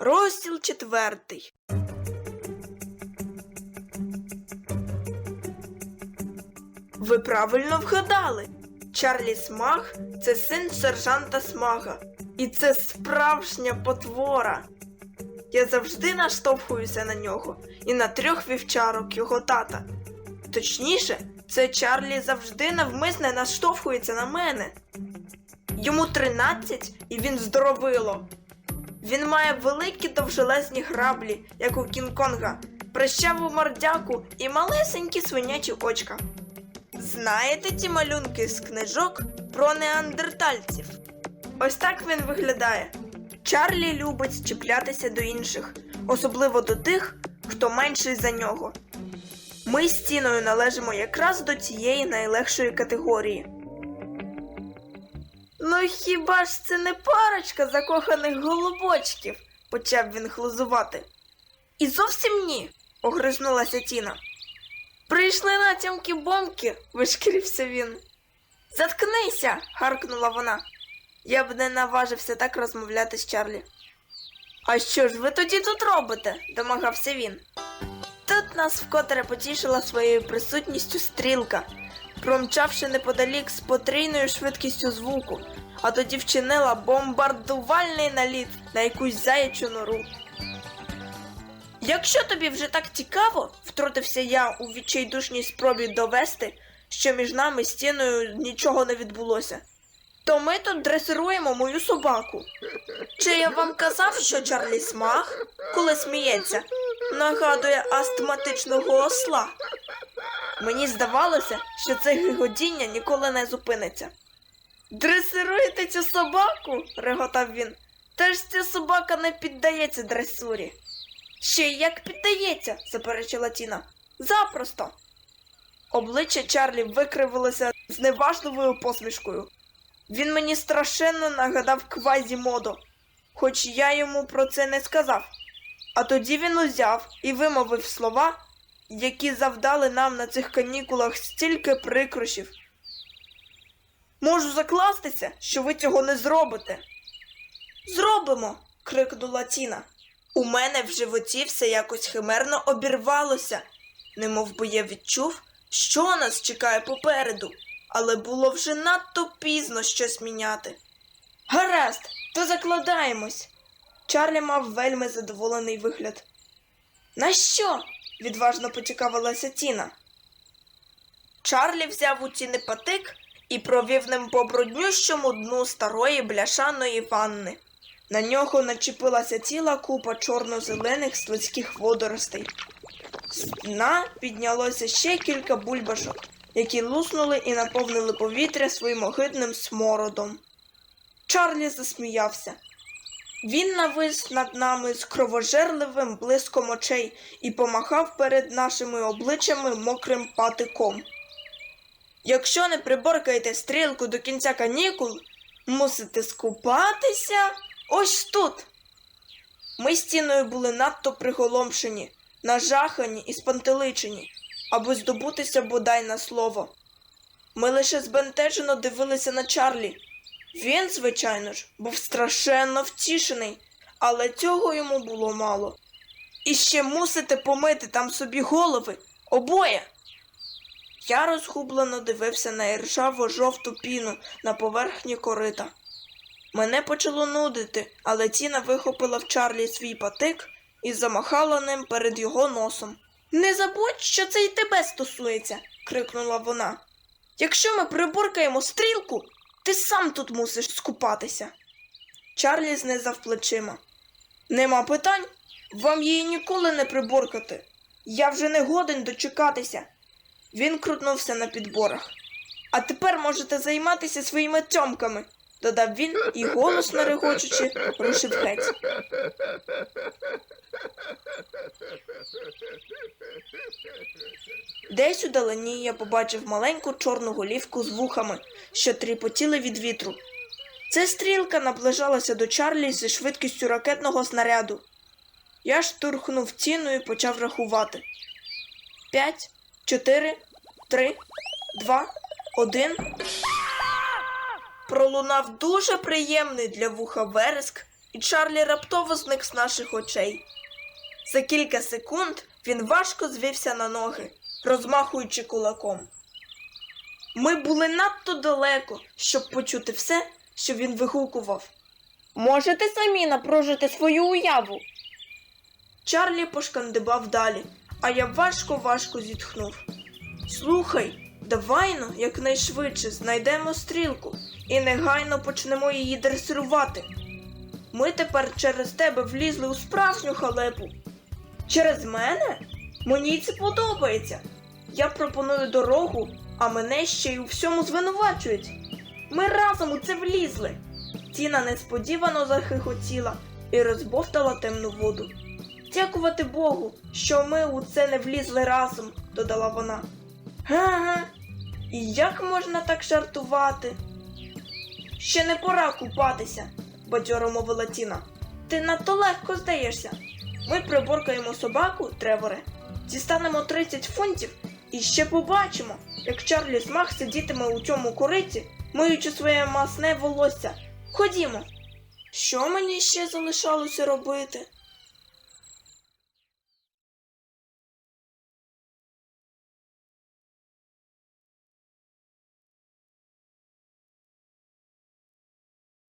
Розділ четвертий. Ви правильно вгадали. Чарлі Смаг це син сержанта Смага. І це справжня потвора. Я завжди наштовхуюся на нього і на трьох вівчарок його тата. Точніше, це Чарлі завжди навмисне наштовхується на мене. Йому 13 і він здоровило. Він має великі довжелезні граблі, як у Кінг-Конга, прищаву мордяку і малесенькі свинячі очка. Знаєте ті малюнки з книжок про неандертальців? Ось так він виглядає. Чарлі любить чіплятися до інших, особливо до тих, хто менший за нього. Ми з стіною належимо якраз до цієї найлегшої категорії. Ну хіба ж це не парочка закоханих голубочків? почав він хлузувати. І зовсім ні, огризнулася Тіна. Прийшли натямки бомки, вишкірився він. Заткнися, гаркнула вона. Я б не наважився так розмовляти з Чарлі. А що ж ви тоді тут робите? домагався він. Тут нас вкотре потішила своєю присутністю стрілка, промчавши неподалік з потрійною швидкістю звуку, а тоді вчинила бомбардувальний наліт на якусь заячу нору. Якщо тобі вже так цікаво, втрутився я у відчайдушній спробі довести, що між нами стіною нічого не відбулося, то ми тут дресируємо мою собаку. Чи я вам казав, що Чарлі Смах, коли сміється, нагадує астматичного осла? Мені здавалося, що це гигодіння ніколи не зупиниться. Дресируєте цю собаку? реготав він. Та ж ця собака не піддається дресурі. Ще як піддається, заперечила Тіна. Запросто. Обличчя Чарлі викривилося з неважливою посмішкою. Він мені страшенно нагадав квазімодо, хоч я йому про це не сказав. А тоді він узяв і вимовив слова, які завдали нам на цих канікулах стільки прикрощів. Можу закластися, що ви цього не зробите. Зробимо. крикнула Тіна. У мене в животі все якось химерно обірвалося, немов би я відчув, що нас чекає попереду, але було вже надто пізно щось міняти. Гаразд, то закладаємось. Чарлі мав вельми задоволений вигляд. На що? Відважно поцікавилася Тіна. Чарлі взяв у тіни патик і провів ним по бруднющому дну старої бляшаної ванни. На нього начепилася ціла купа чорно-зелених слизьких водоростей. З дна піднялося ще кілька бульбашок, які луснули і наповнили повітря своїм огидним смородом. Чарлі засміявся. Він навис над нами з кровожерливим блиском очей і помахав перед нашими обличчями мокрим патиком. Якщо не приборкаєте стрілку до кінця канікул, мусите скупатися ось тут. Ми стіною були надто приголомшені, нажахані і спантеличені, аби здобутися бодай на слово. Ми лише збентежено дивилися на Чарлі. Він, звичайно ж, був страшенно втішений, але цього йому було мало. І ще мусите помити там собі голови обоє. Я розгублено дивився на іржаво жовту піну на поверхні корита. Мене почало нудити, але Тіна вихопила в Чарлі свій патик і замахала ним перед його носом. Не забудь, що це й тебе стосується, крикнула вона. Якщо ми приборкаємо стрілку, ти сам тут мусиш скупатися. Чарлі знизав плечима. Нема питань, вам її ніколи не приборкати. Я вже не годен дочекатися. Він крутнувся на підборах. А тепер можете займатися своїми тьомками, додав він і голосно регочучи рушив геть. Десь у далині я побачив маленьку чорну голівку з вухами, що тріпотіли від вітру. Ця стрілка наближалася до Чарлі зі швидкістю ракетного снаряду. Я штурхнув ціну і почав рахувати. П'ять, чотири, три, два, один. Пролунав дуже приємний для вуха вереск, і Чарлі раптово зник з наших очей. За кілька секунд він важко звівся на ноги, розмахуючи кулаком. Ми були надто далеко, щоб почути все, що він вигукував. Можете самі напружити свою уяву. Чарлі пошкандибав далі, а я важко-важко зітхнув. Слухай, давай ну, якнайшвидше знайдемо стрілку і негайно почнемо її дресирувати. Ми тепер через тебе влізли у справжню халепу. Через мене? Мені це подобається. Я пропоную дорогу, а мене ще й у всьому звинувачують. Ми разом у це влізли. Тіна несподівано захихотіла і розбовтала темну воду. Дякувати Богу, що ми у це не влізли разом, додала вона. Га-га, і як можна так жартувати? Ще не пора купатися, бадьоро мовила Тіна. Ти надто легко здаєшся. Ми приборкаємо собаку, Треворе, дістанемо 30 фунтів і ще побачимо, як Чарлі Смах сидітиме у цьому кориті, миючи своє масне волосся. Ходімо. Що мені ще залишалося робити?